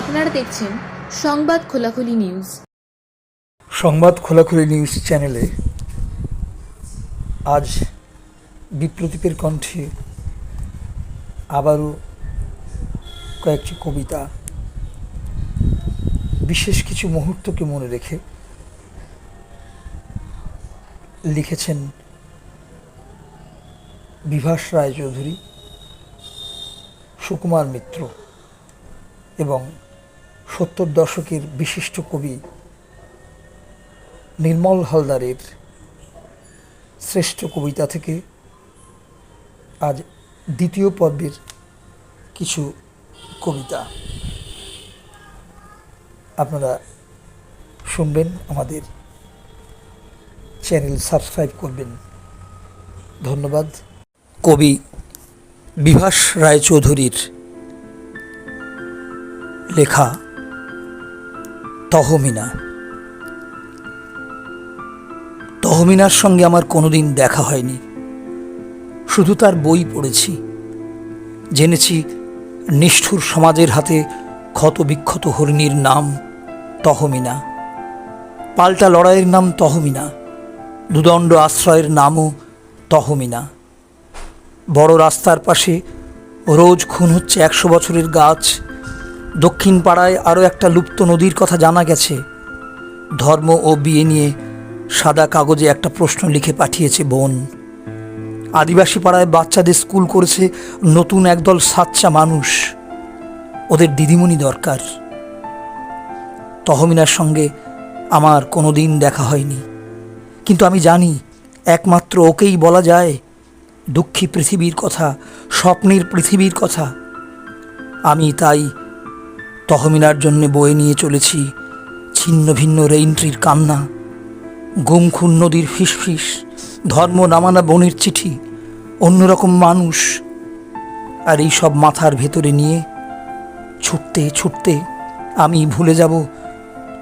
আপনারা দেখছেন সংবাদ খোলাখুলি নিউজ। সংবাদ খোলাখুলি নিউজ চ্যানেলে আজ বিপ্রদীপের কণ্ঠে আবারও কয়েকটি কবিতা। বিশেষ কিছু মুহূর্তকে মনে রেখে লিখেছেন বিভাস রায়চৌধুরী, সুকুমার মিত্র এবং সত্তর দশকের বিশিষ্ট কবি নির্মল হালদারের শ্রেষ্ঠ কবিতা থেকে আজ দ্বিতীয় পর্বের কিছু কবিতা আপনারা শুনবেন, আমাদের চ্যানেল সাবস্ক্রাইব করবেন। ধন্যবাদ। কবি বিভাস রায়চৌধুরীর লেখা তহমিনা। তহমিনার সঙ্গে আমার কোনোদিন দেখা হয়নি। শুধু তার বই পড়েছি। জেনেছি নিষ্ঠুর সমাজের হাতে ক্ষত বিক্ষত হরিণীর নাম তহমিনা। পাল্টা লড়াইয়ের নাম তহমিনা। দুদণ্ড আশ্রয়ের নামও তহমিনা। বড় রাস্তার পাশে রোজ খুন হচ্ছে একশো বছরের গাছ দক্ষিণ পাড়ায় আরও একটা লুপ্ত নদীর কথা জানা গেছে। ধর্ম ও বিয়ে নিয়ে সাদা কাগজে একটা প্রশ্ন লিখে পাঠিয়েছে বোন। আদিবাসী পাড়ায় বাচ্চাদের স্কুল করেছে নতুন একদল সাচ্চা মানুষ। ওদের দিদিমণি দরকার। তহমিনার সঙ্গে আমার কোনো দিন দেখা হয়নি। কিন্তু আমি জানি, একমাত্র ওকেই বলা যায় দুঃখী পৃথিবীর কথা, স্বপ্নের পৃথিবীর কথা। আমি তাই তহমিনার জন্য বয়ে নিয়ে চলেছি ছিন্ন ভিন্ন রেইনট্রির কান্না গুম খুন নদীর ফিসফিস, ধর্ম নামানা বনের চিঠি, অন্যরকম মানুষ আর এই সব মাথার ভেতরে নিয়ে ছুটতে ছুটতে আমি ভুলে যাব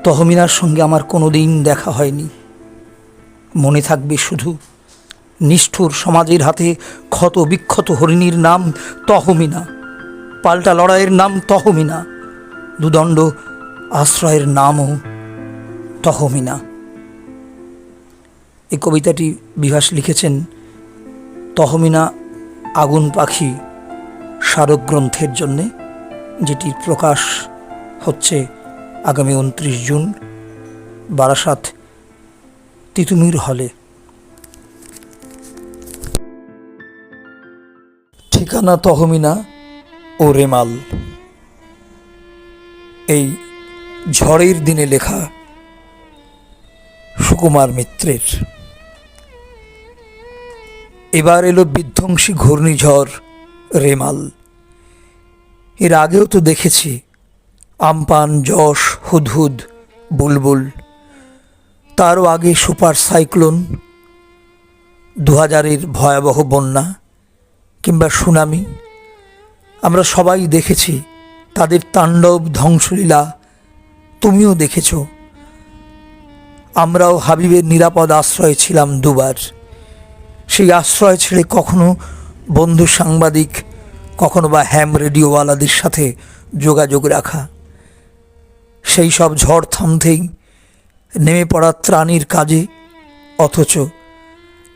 তহমিনার সঙ্গে আমার কোনো দিন দেখা হয়নি। মনে থাকবে শুধু নিষ্ঠুর সমাজের হাতে ক্ষত বিক্ষত হরিণীর নাম তহমিনা, পাল্টা লড়াইয়ের নাম তহমিনা। দুদণ্ড আশ্রয়ের নামও তহমিনা। এই কবিতাটি বিভাস লিখেছেন তহমিনা আগুন পাখি স্মারক গ্রন্থের জন্যে যেটির প্রকাশ হচ্ছে আগামী উনত্রিশ জুন, বারাসাত, তিতুমির হলে। ঠিকানা তহমিনা ও রেমাল। এই ঝড়ের দিনে লেখা সুকুমার মিত্রের। এবার এলো বিধ্বংসী ঘূর্ণিঝড় রেমাল। এর আগেও তো দেখেছি, আমপান, যশ, হুদহুদ, বুলবুল, তারও আগে সুপার সাইক্লোন দু হাজারের ভয়াবহ বন্যা কিংবা সুনামি। আমরা সবাই দেখেছি তাদের তাণ্ডব, ধ্বংসলীলা তুমিও দেখেছ। আমরাও হাবিবের নিরাপদ আশ্রয় ছিলাম দুবার। সেই আশ্রয় ছেড়ে কখনো বন্ধু সাংবাদিক, কখনো বা হ্যাম রেডিওওয়ালাদের সাথে যোগাযোগ রাখা। সেই সব ঝড় থামতেই নেমে পড়া ত্রাণীর কাজে, অথচ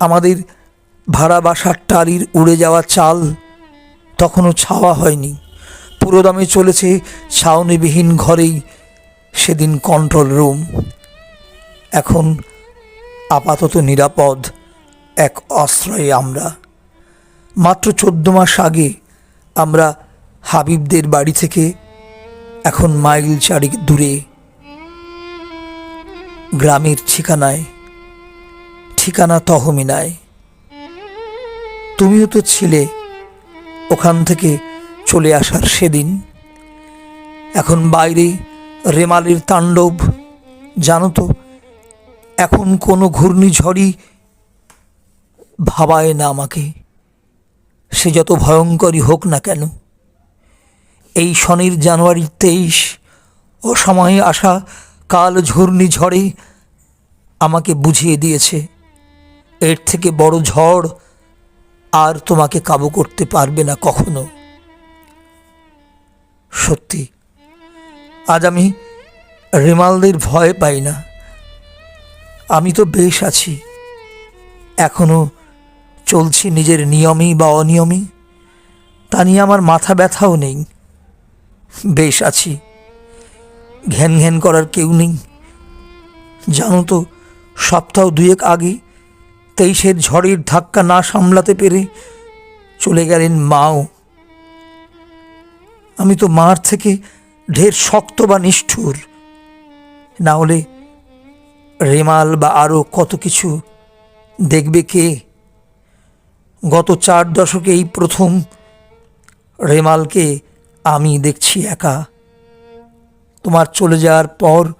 আমাদের ভাড়া বাসার টালির উড়ে যাওয়া চাল তখনও ছাওয়া হয়নি। পুরোদমে চলেছে ছাউনিবিহীন ঘরেই সেদিন কন্ট্রোল রুম এখন আপাতত নিরাপদ, এক আশ্রয়ে আমরা। মাত্র চোদ্দ মাস আগে আমরা হাবিবদের বাড়ি থেকে এখন মাইল চারিক দূরে, গ্রামের ঠিকানায়, ঠিকানা তহমিনায়। তুমিও তো ছিলে ওখান থেকে চলে আসার সেদিন। এখন বাইরে রেমালের তাণ্ডব, জানো তো, এখন কোনো ঘূর্ণিঝড়ই ভাবায় না আমাকে। সে যত ভয়ঙ্করই হোক না কেন, এই শনির জানুয়ারি তেইশ অসময়ে আসা কাল ঘূর্ণিঝড়ে আমাকে বুঝিয়ে দিয়েছে, এর থেকে বড় ঝড় আর তোমাকে কাবু করতে পারবে না কখনো। সত্যি। আজ আমি রেমালদের ভয় পাই না। আমি তো বেশ আছি। এখনও চলছি নিজের নিয়মই বা অনিয়মই। তা নিয়ে আমার মাথা ব্যথাও নেই। বেশ আছি। ঘ্যান ঘ্যান করার কেউ নেই। জানো তো, সপ্তাহ দুয়েক আগে তেইশের ঝড়ের ধাক্কা না সামলাতে পেরে চলে গেলেন মাও। আমি তো মার থেকে ঢের শক্ত বা নিষ্ঠুর। না হলে রেমাল বা আরও কত কিছু দেখবে কে? গত চার দশকে এই প্রথম রেমালকে আমি দেখছি একা। তোমার চলে যাওয়ার পর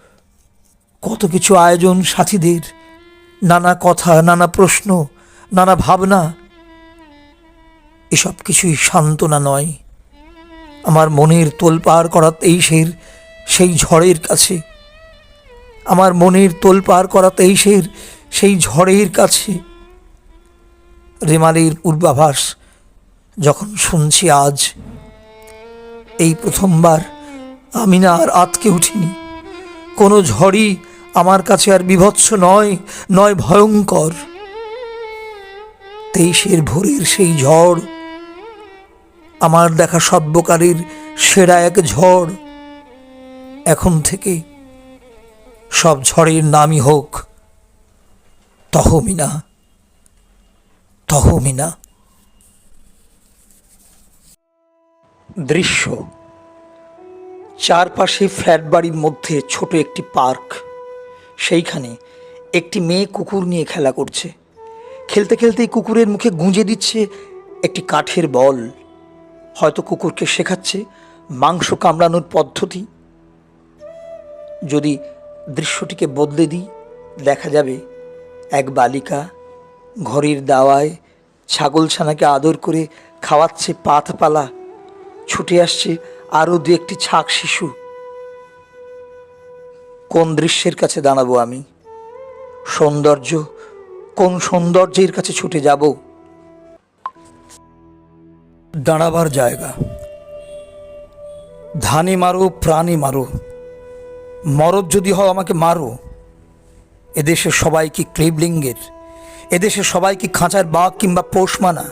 কত কিছু আয়োজন সাথীদের, নানা কথা, নানা প্রশ্ন, নানা ভাবনা, এসব কিছুই সান্ত্বনা নয়। আমার মনের তোলপার করা তেইশের সেই ঝড়ের কাছে। আমার মনের তোলপার করা তেইশের সেই ঝড়ের কাছে। রেমালের পূর্বাভাস যখন শুনছি আজ, এই প্রথমবার আমি না আর আতকে উঠিনি। কোনো ঝড়ই আমার কাছে আর বিভৎস নয় নয় ভয়ঙ্কর। তেইশের ভোরের সেই ঝড় আমার দেখা সব্যকারের সেরা এক ঝড়। এখন থেকে সব ঝড়ের নামই হোক। তহমিনা তহমিনা। দৃশ্য। চারপাশে ফ্ল্যাট বাড়ির মধ্যে ছোট একটি পার্ক। সেইখানে একটি মেয়ে কুকুর নিয়ে খেলা করছে। খেলতে খেলতেই কুকুরের মুখে গুঁজে দিচ্ছে একটি কাঠের বল। হয়তো কুকুরকে শেখাচ্ছে মাংস কামড়ানোর পদ্ধতি। যদি দৃশ্যটিকে বদলে দিই, দেখা যাবে এক বালিকা ঘরের দাওয়ায় ছাগলছানাকে আদর করে খাওয়াচ্ছে পাতপালা। ছুটে আসছে আরও দু একটি ছাক শিশু। কোন দৃশ্যের কাছে দাঁড়াবো আমি? সৌন্দর্য, কোন সৌন্দর্যের কাছে ছুটে যাব? দাঁড়াবার জায়গা। ধানে মারো, প্রাণী মারো। মরদ যদি হও আমাকে মারো। এদেশে সবাই কি ক্লিবলিঙ্গের? এদেশে সবাই কি খাঁচার বাঘ কিংবা পোষমানা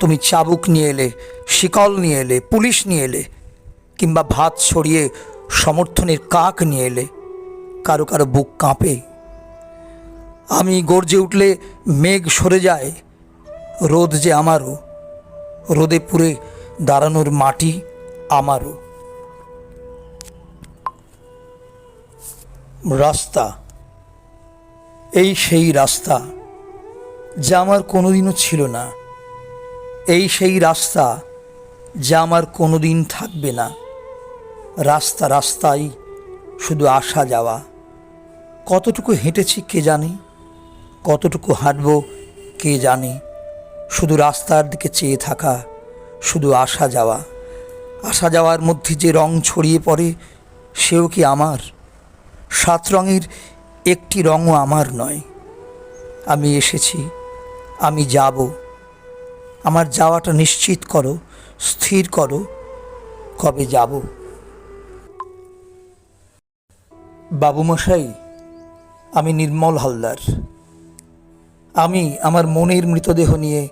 তুমি চাবুক নিয়ে এলে, শিকল নিয়ে এলে, পুলিশ নিয়ে এলে, কিংবা ভাত ছড়িয়ে সমর্থনের কাক নিয়ে এলে, কারও কারও বুক কাঁপে। আমি গর্জে উঠলে মেঘ সরে যায়, রোদ যে আমারও। রোদে পুরে দাঁড়ানোর মাটি আমারও। রাস্তা, এই সেই রাস্তা যা আমার কোনোদিনও ছিল না। এই সেই রাস্তা যা আমার কোনোদিন থাকবে না। রাস্তা রাস্তাই শুধু আসা যাওয়া। কতটুকু হেঁটেছি কে জানে? কতটুকু হাঁটব কে জানে? শুধু রাস্তার দিকে চেয়ে থাকা, শুধু আসা যাওয়া। আসা যাওয়ার মধ্যে যে রং ছড়িয়ে পড়ে, সেও কি আমার? সাত রঙের একটি রঙও আমার নয়। আমি এসেছি, আমি যাব। আমার যাওয়াটা নিশ্চিত করো, স্থির করো, কবে যাব? বাবুমশাই, আমি নির্মল হালদার। আমি আমার মনের মৃতদেহ নিয়ে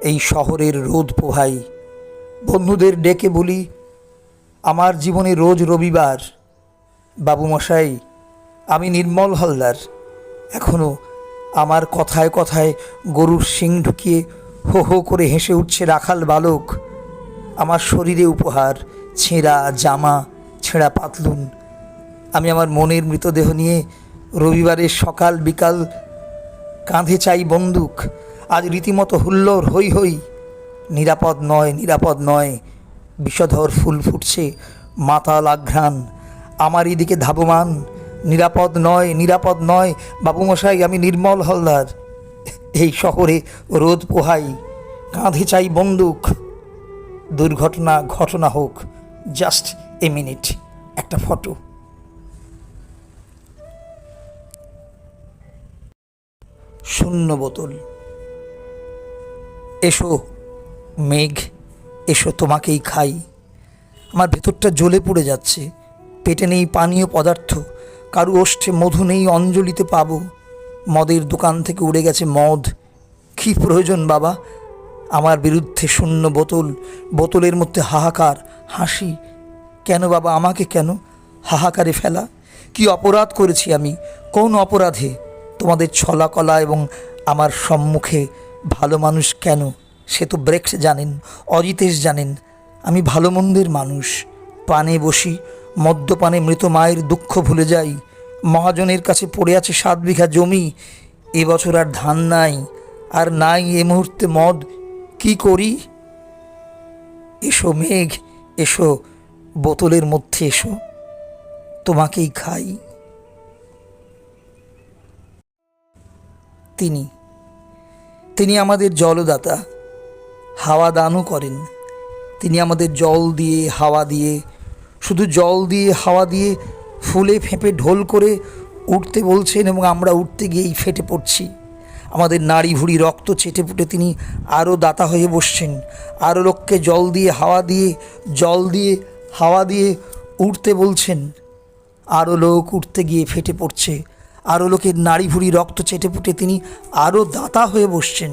এই শহরের রোদ পোহাই। বন্ধুদের ডেকে বলি, আমার জীবনে রোজ রবিবার। বাবুমশাই, আমি নির্মল হালদার। এখনও আমার কথায় কথায় গরুর শিং ঢুকিয়ে হো হো করে হেসে উঠছে রাখাল বালক। আমার শরীরে উপহার, ছেঁড়া জামা, ছেঁড়া পাতলুন। আমি আমার মনের মৃতদেহ নিয়ে রবিবারের সকাল বিকাল কাঁধে চাই বন্দুক, আজ রীতিমতো হুল্লোর হই হই নিরাপদ নয় নিরাপদ নয়, বিষধর ফুল ফুটছে মাতাল আঘ্রাণ, আমার এদিকে ধাবমান। নিরাপদ নয় নিরাপদ নয়, বাবুমশাই, আমি নির্মল হলদার। এই শহরে রোদ পোহাই, কাঁধে চাই বন্দুক। দুর্ঘটনা, ঘটনা হোক, জাস্ট এ মিনিট, একটা ফটো। শূন্য বোতল। এসো, মেঘ, এসো, তোমাকেই খাই। আমার ভেতরটা জ্বলে পড়ে যাচ্ছে। পেটে নেই পানীয় পদার্থ। কারু ওষ্ঠে মধু নেই অঞ্জলিতে পাবো। মদের দোকান থেকে উড়ে গেছে মদ। কী প্রয়োজন বাবা? আমার বিরুদ্ধে শূন্য বোতল। বোতলের মধ্যে হাহাকার, হাসি। কেন বাবা, আমাকে কেন? হাহাকারে ফেলা। কি অপরাধ করেছি আমি? কোন অপরাধে? তোমাদের ছলাকলা এবং আমার সম্মুখে ভালো মানুষ কেন? সে তো ব্রেক্স জানেন, অজিতেশ জানেন। আমি ভালো মন্দের মানুষ। পানে বসি, মদ্যপানে মৃত মায়ের দুঃখ ভুলে যাই। মহাজনের কাছে পড়ে আছে সাত বিঘা জমি। এবছর আর ধান নাই। আর নাই এ মুহূর্তে মদ। কি করি? এসো মেঘ, এসো, বোতলের মধ্যে এসো। তোমাকেই খাই। তিনি। তিনি আমাদের জলদাতা। হাওয়া দানও করেন। তিনি আমাদের জল দিয়ে হাওয়া দিয়ে, শুধু জল দিয়ে হাওয়া দিয়ে ফুলে ফেঁপে ঢোল করে উঠতে বলছেন এবং আমরা উঠতে গিয়েই ফেটে পড়ছি। আমাদের নাড়ি ভুড়ি রক্ত চেটে পুটে তিনি আরও দাতা হয়ে বসছেন। আরও লোককে জল দিয়ে হাওয়া দিয়ে, জল দিয়ে হাওয়া দিয়ে উঠতে বলছেন। আরও লোক উঠতে গিয়ে ফেটে পড়ছে। আরও লোকের নাড়ি ভুড়ি রক্ত চেটে পুটে তিনি আরও দাতা হয়ে বসছেন।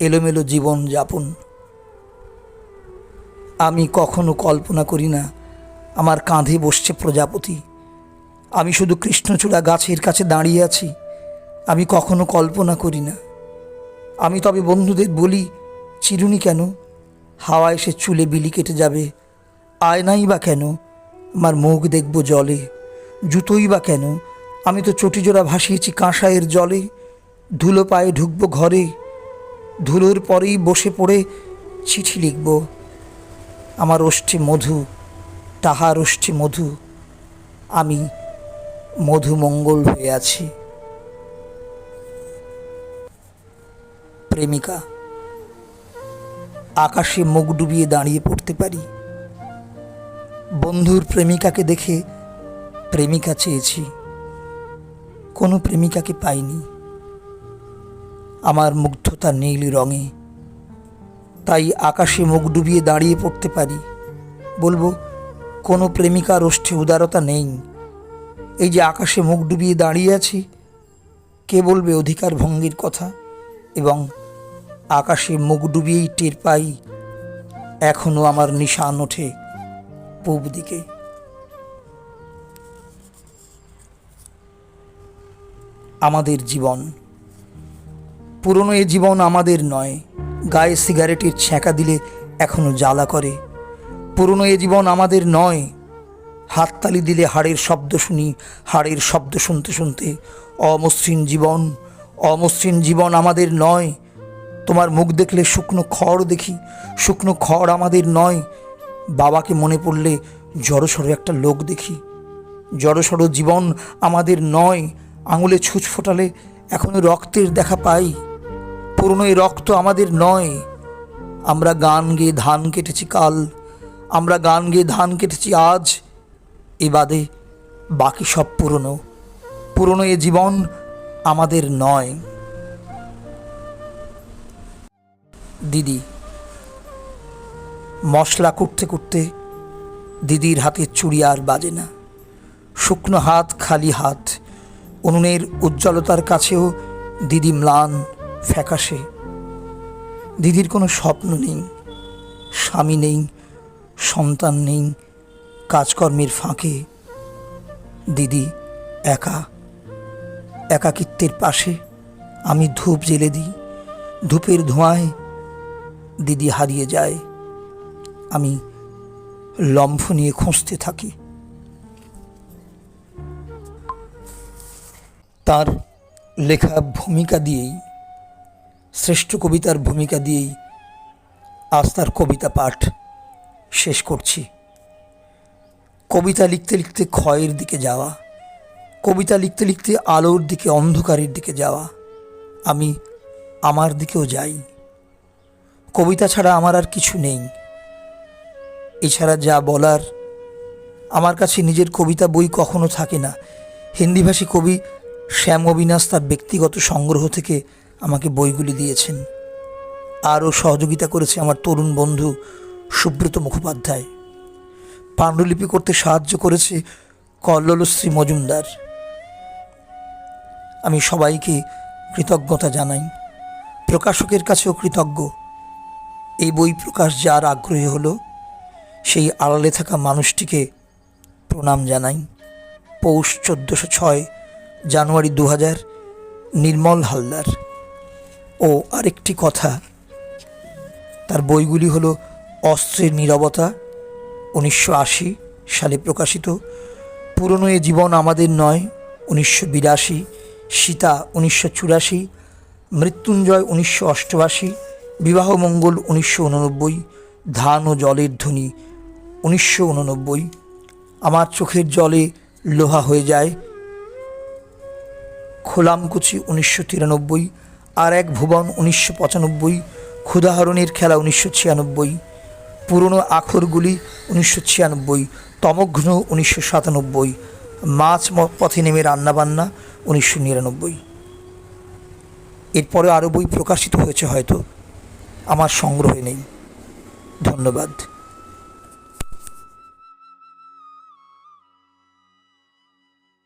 এলোমেলো জীবন যাপন। আমি কখনো কল্পনা করি না, আমার কাঁধে বসছে প্রজাপতি। আমি শুধু কৃষ্ণচূড়া গাছের কাছে দাঁড়িয়ে আছি, আমি কখনো কল্পনা করি না। আমি তবে বন্ধুদের বলি, চিরুনি কেন? হাওয়া এসে চুলে বিলি কেটে যাবে, আয়নাই বা কেন? আমার মুখ দেখব জলে। জুতোই বা কেন? আমি তো চটিজোড়া ভাসিয়েছি কাঁসায়ের জলে। ধুলো পায়ে ঢুকবো ঘরে। ধুলোর পরেই বসে পড়ে চিঠি লিখব। আমার ওষ্ঠে মধু, তাহার ওষ্ঠে মধু। আমি মধুমঙ্গল হয়ে আছি। প্রেমিকা, আকাশে মুখ ডুবিয়ে দাঁড়িয়ে পড়তে পারি? বন্ধুর প্রেমিকাকে দেখে প্রেমিকা চেয়েছি। কোনো প্রেমিকাকে পাইনি। আমার মুগ্ধতা নীল রঙে। তাই আকাশে মুখ ডুবিয়ে দাঁড়িয়ে পড়তে পারি। বলব, কোনো প্রেমিকার ওষ্ঠে উদারতা নেই। এই যে আকাশে মুখ ডুবিয়ে দাঁড়িয়ে আছি, কে বলবে অধিকার ভঙ্গির কথা? এবং আকাশে মুখ ডুবিয়েই টের পাই এখনও আমার নিশান ওঠে। পূব দিকে। আমাদের জীবন। পুরনো এ জীবন আমাদের নয়। গায়ে সিগারেটের ছ্যাঁকা দিলে এখনও জ্বালা করে। পুরনো এ জীবন আমাদের নয়। হাততালি দিলে হাড়ের শব্দ শুনি, হাড়ের শব্দ শুনতে শুনতে। অমসৃণ জীবন অমসৃণ জীবন আমাদের নয়। তোমার মুখ দেখলে শুকনো খড় দেখি, শুকনো খড় আমাদের নয়। বাবাকে মনে পড়লে জড়সড় একটা লোক দেখি। জড়সড় জীবন আমাদের নয়, আঙুলে ছুঁচ ফোটালে এখনও রক্তের দেখা পাই। পুরনো এই রক্ত আমাদের নয়। আমরা গান গেয়ে ধান কেটেছি কাল, আমরা গান গেয়ে ধান কেটেছি আজ। এ বাদে বাকি সব পুরনো পুরনো এ জীবন আমাদের নয়। দিদি মশলা করতে করতে দিদির হাতে চুড়ি আর বাজে না। শুকনো হাত, খালি হাত, উনুনের উজ্জ্বলতার কাছেও দিদি ম্লান ফ্যাকাশে। দিদির কোনো স্বপ্ন নেই, স্বামী নেই, সন্তান নেই, কাজকর্মের ফাঁকে দিদি একা, একাকিত্বের পাশে আমি ধূপ জেলে দিই, ধূপের ধোঁয়ায় দিদি হারিয়ে যায়। আমি লম্ফ নিয়ে খুঁজতে থাকি। তার লেখা ভূমিকা দিয়েই, শ্রেষ্ঠ কবিতার ভূমিকা দিয়েই আজ তার কবিতা পাঠ শেষ করছি। কবিতা লিখতে লিখতে ক্ষয়ের দিকে যাওয়া, কবিতা লিখতে লিখতে আলোর দিকে, অন্ধকারের দিকে যাওয়া, আমি আমার দিকেও যাই। কবিতা ছাড়া আমার আর কিছু নেই। এছাড়া যা বলার, আমার কাছে নিজের কবিতা বই কখনো থাকে না। হিন্দিভাষী কবি শ্যাম অবিনাশ তার ব্যক্তিগত সংগ্রহ থেকে আমাকে বইগুলি দিয়েছেন। আরও সহযোগিতা করেছে আমার তরুণ বন্ধু সুব্রত মুখোপাধ্যায়। পাণ্ডুলিপি করতে সাহায্য করেছে কল্লোলশ্রী মজুমদার। আমি সবাইকে কৃতজ্ঞতা জানাই। প্রকাশকের কাছেও কৃতজ্ঞ। এই বই প্রকাশ যার আগ্রহী হলো সেই আড়ালে থাকা মানুষটিকে প্রণাম জানাই। পৌষ চোদ্দোশো ছয়, জানুয়ারি দু হাজার নির্মল হালদার। ও আরেকটি কথা, তার বইগুলি হলো অস্ত্রের নীরবতা, উনিশশো আশি সালে প্রকাশিত, পুরনো এ জীবন আমাদের নয়, উনিশশো বিরাশি, সীতা উনিশশো চুরাশি, মৃত্যুঞ্জয় উনিশশো অষ্টআশি বিবাহমঙ্গল উনিশশো উননব্বই, ধান ও জলের ধ্বনি উনিশশো উননব্বই। আমার চোখের জলে লোহা হয়ে যায়। খোলামকুচি উনিশশো তিরানব্বই আর এক ভুবন উনিশশো পঁচানব্বই। ক্ষুদাহরণের খেলা উনিশশো ছিয়ানব্বই। পুরনো আখরগুলি উনিশশো ছিয়ানব্বই। তমঘ্ন উনিশশো সাতানব্বই। মাছ পথে নেমে রান্নাবান্না উনিশশো নিরানব্বই। এরপরে আরও বই প্রকাশিত হয়েছে হয়তো। আমার সংগ্রহে নেই। ধন্যবাদ।